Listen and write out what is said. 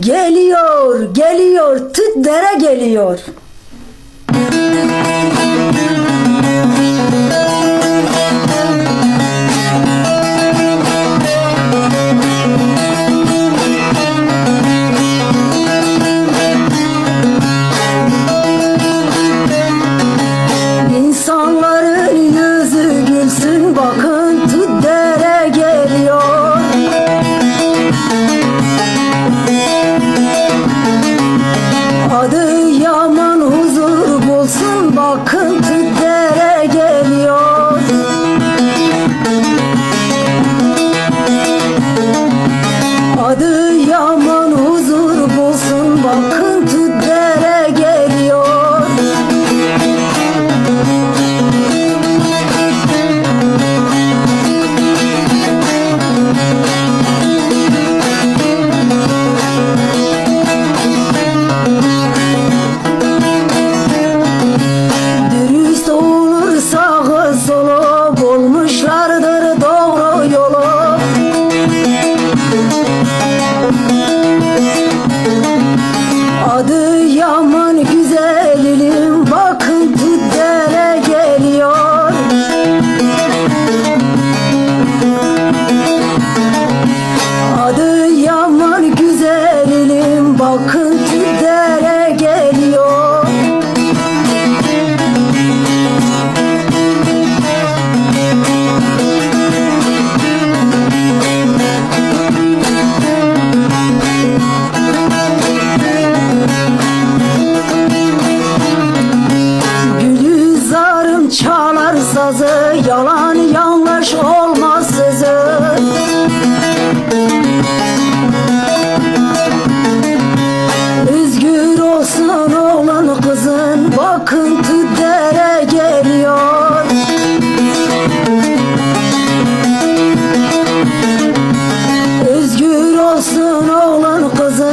Geliyor, geliyor, tüt dere geliyor. Adı said yalan yanlış olmaz sizin Üzgür olsun oğlan kızın bakıntı dere geliyor. Üzgür olsun oğlan kızın